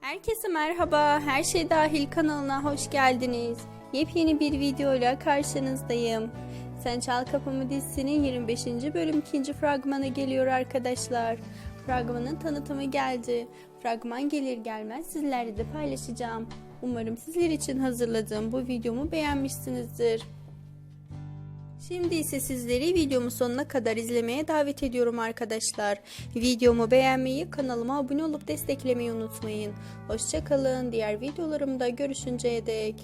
Herkese merhaba, Her Şey Dahil kanalına hoş geldiniz. Yepyeni bir videoyla karşınızdayım. Sen Çal Kapımı dizisinin 25. bölüm 2. fragmanı geliyor arkadaşlar. Fragmanın tanıtımı geldi. Fragman gelir gelmez sizlerle de paylaşacağım. Umarım sizler için hazırladığım bu videomu beğenmişsinizdir. Şimdi ise sizleri videomu sonuna kadar izlemeye davet ediyorum arkadaşlar. Videomu beğenmeyi, kanalıma abone olup desteklemeyi unutmayın. Hoşçakalın. Diğer videolarımda görüşünceye dek.